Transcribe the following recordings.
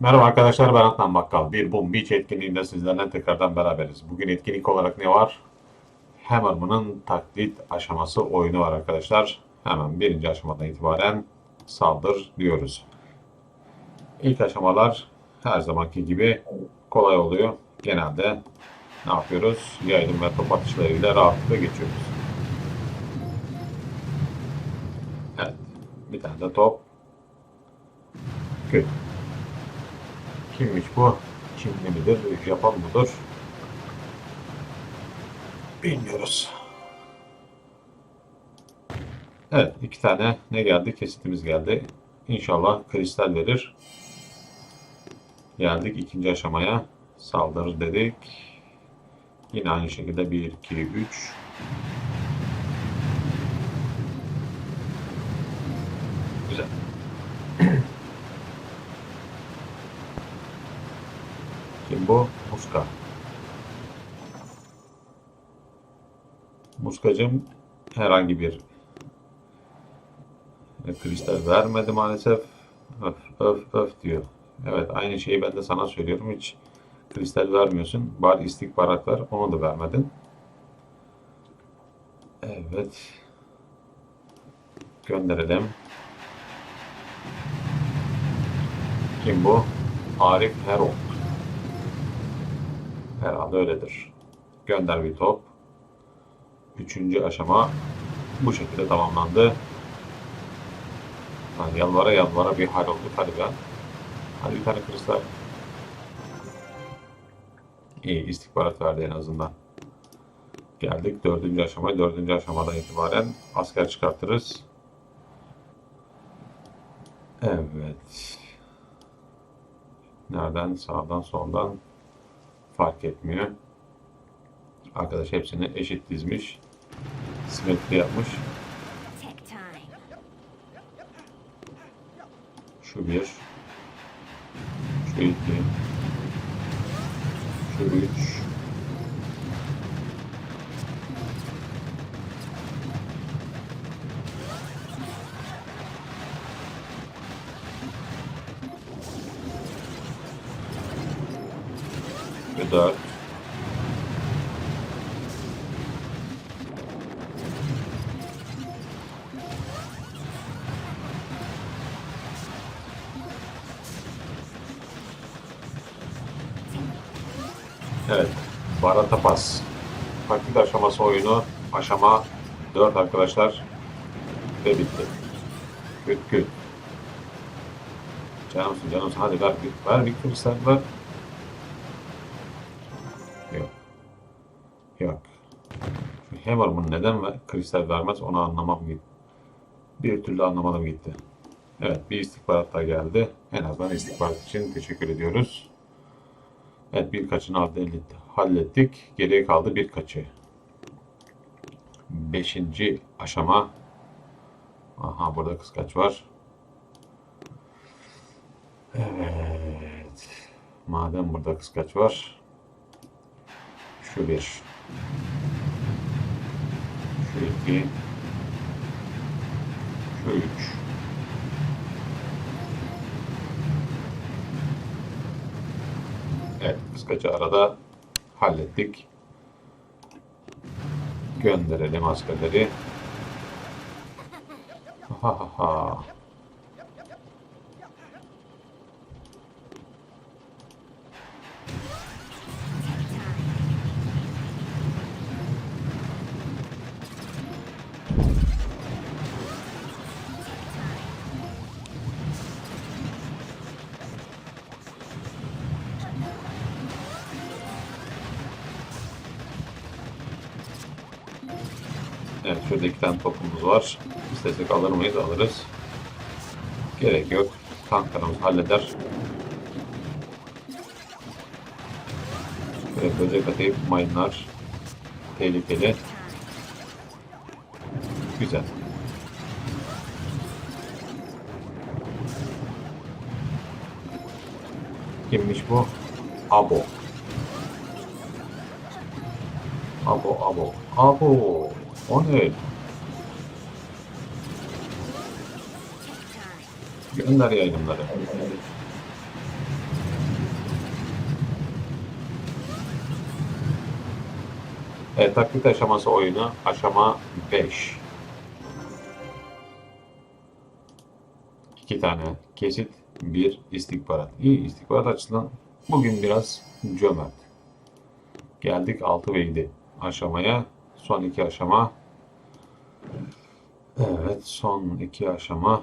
Merhaba arkadaşlar ben Adnan Bakkal. Bir Boom Beach etkinliğinde sizlerle tekrardan beraberiz. Bugün etkinlik olarak ne var? Hammerman'ın taklit aşaması oyunu var arkadaşlar. Hemen birinci aşamadan itibaren saldır diyoruz. İlk aşamalar her zamanki gibi kolay oluyor. Genelde ne yapıyoruz? Yaylım ve top atışlarıyla rahatlıkla geçiyoruz. Evet. Bir tane de top. Kötü. Kimmiş bu? Çinli midir? Japon mudur? Bilmiyoruz. Evet, iki tane ne geldi? Kesitimiz geldi. İnşallah kristal verir. Geldik ikinci aşamaya. Saldırı dedik. Yine aynı şekilde 1, 2, 3. bu? Muska. Muskacım herhangi bir e, kristal vermedi maalesef. Öf öf öf diyor. Evet aynı şeyi ben de sana söylüyorum. Hiç kristal vermiyorsun. Bari istihbarat ver. Onu da vermedin. Evet. Gönderelim. Kim bu? Arif Herok. Herhalde öyledir. Gönder bir top. Üçüncü aşama bu şekilde tamamlandı. Yani yalvara yalvara bir hal oldu. Hadi ben. Hadi bir tane kristal. İyi istihbarat verdi en azından. Geldik dördüncü aşama. Dördüncü aşamadan itibaren asker çıkartırız. Evet. Nereden? Sağdan, soldan fark etmiyor. Arkadaş hepsini eşit dizmiş. Simetri yapmış. Şu bir. Şu iki. Şu üç. Ve dört. Evet. Barata Pas. Taklit aşaması oyunu. Aşama 4 arkadaşlar. Ve bitti. Küt küt. Canımsın canımsın. Hadi ver, bir- ver bir kristal ver. Yok. Şu Hammerman neden ve kristal vermez onu anlamam gitti. Bir türlü anlamadım gitti. Evet bir istihbarat da geldi. En azından istihbarat için teşekkür ediyoruz. Evet birkaçını hallettik. Geriye kaldı birkaçı. Beşinci aşama. Aha burada kıskaç var. Evet. Madem burada kıskaç var. Şu bir. Şu iki. Şu üç. Evet, kıskacı arada hallettik. Gönderelim askerleri. Ha ha ha. Evet, şurada iki tane topumuz var. İstesek alır mıyız? Alırız. Gerek yok. Tanklarımız halleder. Böyle böcek atayıp mayınlar. Tehlikeli. Güzel. Kimmiş bu? Abo. Abo, abo. Abo. O ne öyle? Gönder yayınları. Evet, taklit aşaması oyunu aşama 5. İki tane kesit, bir istikbarat. İyi istikbarat açısından bugün biraz cömert. Geldik 6 ve 7 aşamaya Son iki aşama. Evet, son iki aşama.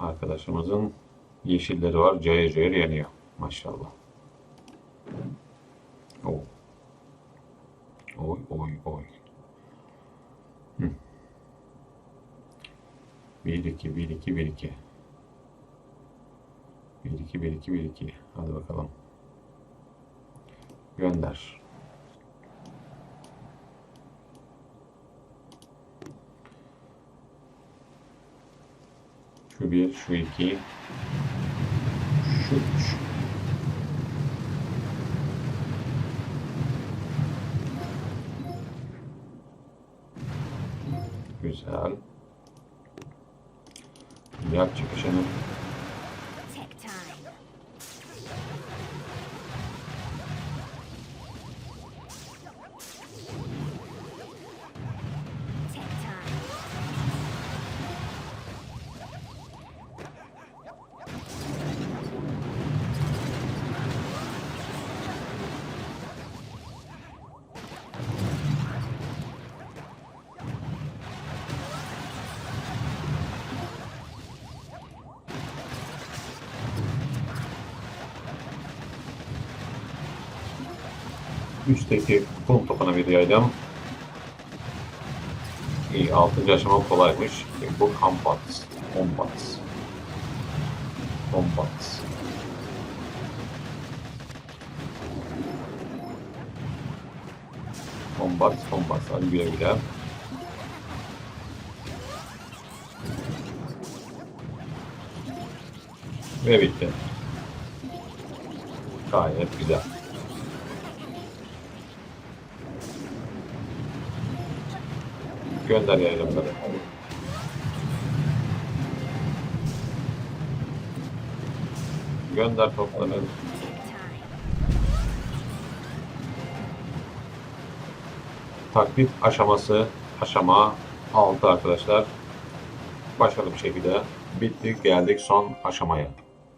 Arkadaşımızın yeşilleri var. Cayır cayır yanıyor. Maşallah. Oo. Oy oy oy. Hı. 1 2 1 2 1 2. 1 2 1 2 1 2. Hadi bakalım. Gönder. Şu bir, şu iki, şu üç. Güzel. Yap çıkışını. 3'teki kum topuna bir yaydım. İyi 6. aşama kolaymış. Şimdi bu combat. Combat. Combat. Combat, combat. Hadi güle güle. Ve bitti. Gayet güzel. Gönder yayınları. Gönder topları. Taklit aşaması aşama 6 arkadaşlar. Başarılı bir şekilde bitti. Geldik son aşamaya.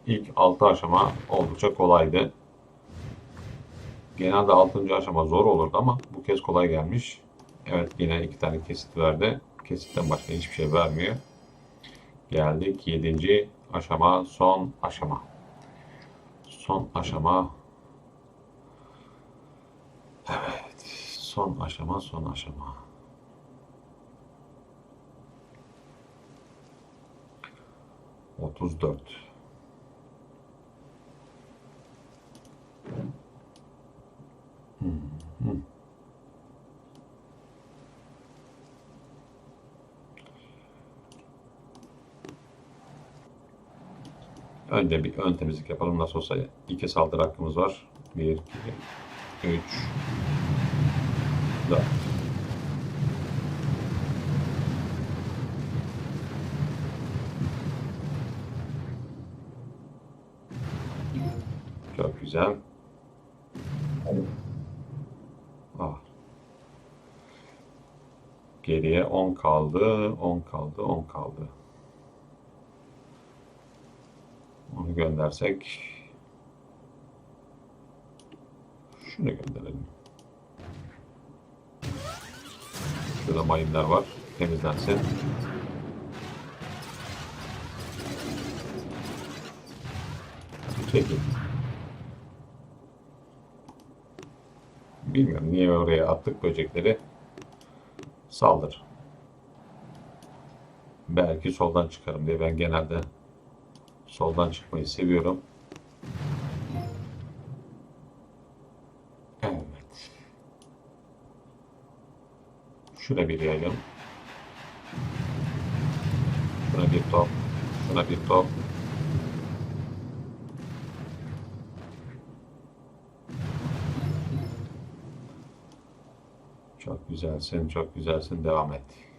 İlk 6 aşama oldukça kolaydı. Genelde 6. aşama zor olurdu ama bu kez kolay gelmiş. Evet yine iki tane kesit verdi. Kesitten başka hiçbir şey vermiyor. Geldik 7. aşama son aşama. Son aşama Evet. Son aşama, son aşama. Otuz dört. Önce bir ön temizlik yapalım. Nasıl olsa iki saldırı hakkımız var. Bir, iki, üç, dört. Çok güzel. Ah. Geriye 10 kaldı, 10 kaldı, 10 kaldı. Onu göndersek şunu gönderelim. Şurada mayınlar var. Temizlensin. Çekil. Bilmiyorum niye oraya attık böcekleri. Saldır. Belki soldan çıkarım diye ben genelde soldan çıkmayı seviyorum. Evet. Şuna bir yayalım. Şuna bir top. Şuna bir top. Çok güzelsin, çok güzelsin. Devam et.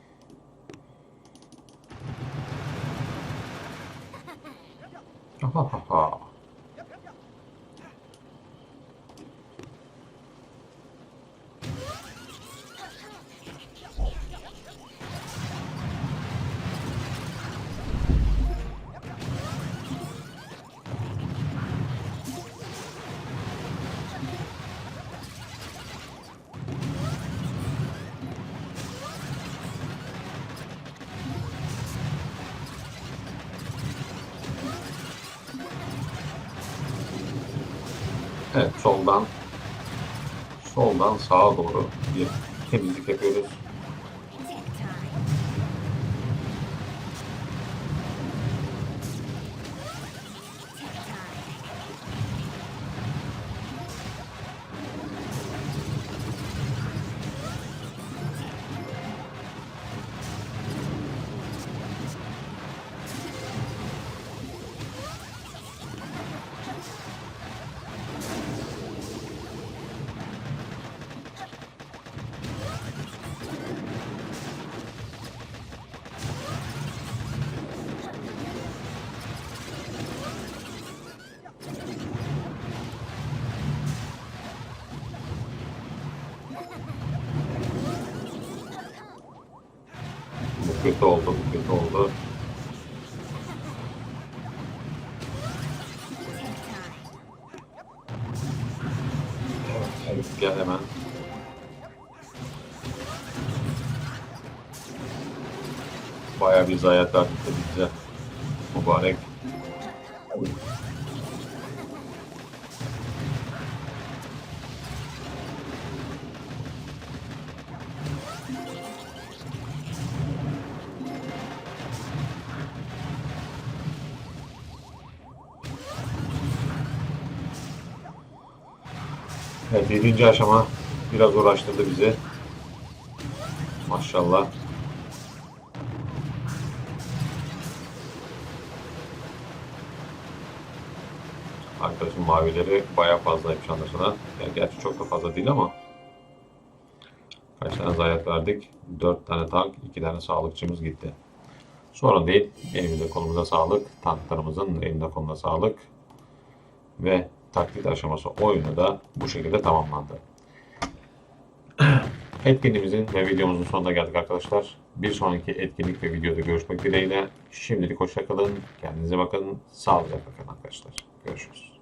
Ha ha ha. Evet soldan soldan sağa doğru bir temizlik yapıyoruz. Kötü oldu, bu kötü oldu. Evet, gel hemen. Bayağı bir zayiat verdik bize. Mübarek. Evet, yedinci aşama biraz uğraştırdı bizi. Maşallah. Arkadaşın mavileri bayağı fazlaymış anlaşılan. Yani gerçi çok da fazla değil ama kaç tane zayiat verdik? 4 tane tank, 2 tane sağlıkçımız gitti. Sorun değil. Elimize kolumuza sağlık. Tanklarımızın elinde koluna sağlık. Ve taklit aşaması oyunu da bu şekilde tamamlandı. Etkinliğimizin ve videomuzun sonuna geldik arkadaşlar. Bir sonraki etkinlik ve videoda görüşmek dileğiyle. Şimdilik hoşçakalın. Kendinize bakın. Sağlıcakla kalın arkadaşlar. Görüşürüz.